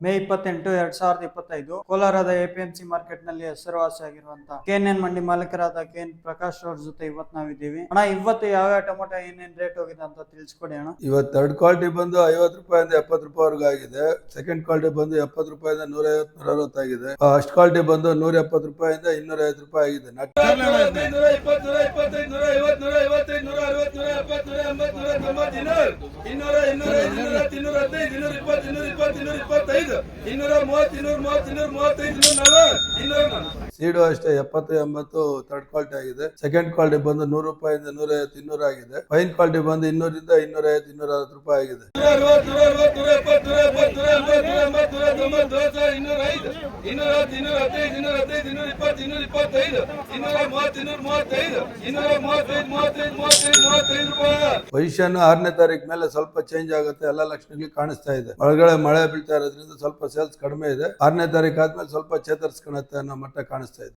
ಮೇ ಇಪ್ಪತ್ತೆಂಟು ಎರಡ್ ಸಾವಿರದ ಇಪ್ಪತ್ತೈದು ಕೋಲಾರದ ಎಪಿಎಂಸಿ ಮಾರ್ಕೆಟ್ನಲ್ಲಿ ಹೆಸರುವಾಸಿಯಾಗಿರುವಂತಹ ಕೆಎನ್ಎನ್ ಮಂಡಿ ಮಾಲೀಕರಾದ ಕೆ ಎನ್ ಪ್ರಕಾಶ್ ಅವ್ರ ಜೊತೆ ಇವತ್ತು ನಾವಿದ್ದೀವಿ. ಅಣ್ಣ ಇವತ್ತು ಯಾವ ಯಾವ ಟೊಮೊಟೊ ಏನೇನ್ ರೇಟ್ ಹೋಗಿದೆ ಅಂತ ತಿಳಿಸ್ಕೊಡಿ ಅಣ್ಣ. ಇವತ್ತು ಥರ್ಡ್ ಕ್ವಾಲಿಟಿ ಬಂದು ಐವತ್ತು ರೂಪಾಯಿಂದ ಎಪ್ಪತ್ತು ರೂಪಾಯಿವರೆಗೂ ಆಗಿದೆ ಸೆಕೆಂಡ್ ಕ್ವಾಲಿಟಿ ಬಂದು ಎಪ್ಪತ್ತು ರೂಪಾಯಿಂದ ನೂರ ಐವತ್ತು ನೂರ ಅರವತ್ತು ಆಗಿದೆ ಫಸ್ಟ್ ಕ್ವಾಲಿಟಿ ಬಂದು ನೂರ ಎಪ್ಪತ್ತು ರೂಪಾಯಿಂದ ಇನ್ನೂರ ಐವತ್ತು ರೂಪಾಯಿ ಆಗಿದೆ ನೂರ ಇನ್ನೂರು. ಇನ್ನೂರ ಇನ್ನೂರ ಇನ್ನೂರ ಹತ್ತು ಇನ್ನೂರ ಹದಿನೈದು ಇನ್ನೂರ ಇಪ್ಪತ್ತು ಇನ್ನೂರ ಇಪ್ಪತ್ತು ಇನ್ನೂರ ಇಪ್ಪತ್ತೈದು. ಇನ್ನೂರ ಮೂವತ್ತು ಇನ್ನೂರ ಮೂವತ್ತು ಇನ್ನೂರ ಮೂವತ್ತೈದು ಇನ್ನೂರ ನಲವತ್ತು. ಇನ್ನೂರ ಸೀಡು ಅಷ್ಟೇ ಎಪ್ಪತ್ತು ಎಂಬತ್ತು ಥರ್ಡ್ ಕ್ವಾಲಿಟಿ ಆಗಿದೆ. ಸೆಕೆಂಡ್ ಕ್ವಾಲಿಟಿ ಬಂದು ನೂರು ರೂಪಾಯಿಂದ ನೂರ ಐವತ್ತು ಇನ್ನೂರ ಆಗಿದೆ. ಫೈನ್ ಕ್ವಾಲಿಟಿ ಬಂದು ಇನ್ನೂರಿಂದ ಇನ್ನೂರ ಐವತ್ತು ಇನ್ನೂರ ಅರವತ್ತು ರೂಪಾಯಿ ಆಗಿದೆ ನೂರ ತೊಂಬತ್ತು ಸಾವಿರ ಇನ್ನೂರ ಐದು ಇನ್ನೂರ ಇನ್ನೂರ ಹದಿನೈದು ಇನ್ನೂರ ಹದಿನೈದು ರೂಪಾಯಿ. ಆರನೇ ತಾರೀಕು ಮೇಲೆ ಸ್ವಲ್ಪ ಚೇಂಜ್ ಆಗುತ್ತೆ, ಎಲ್ಲ ಲಕ್ಷಣಗಳು ಕಾಣಿಸ್ತಾ ಇದೆ. ಒಳಗಡೆ ಮಳೆ ಬೀಳ್ತಾ ಇರೋದ್ರಿಂದ ಸ್ವಲ್ಪ ಸೇಲ್ಸ್ ಕಡಿಮೆ ಇದೆ. ಆರನೇ ತಾರೀಕು ಆದ್ಮೇಲೆ ಸ್ವಲ್ಪ ಚೇತರಿಸ್ಕೊಳತ್ತೆ ಅನ್ನೋ ಮಟ್ಟ ಕಾಣಿಸ್ತಾ ಇದೆ.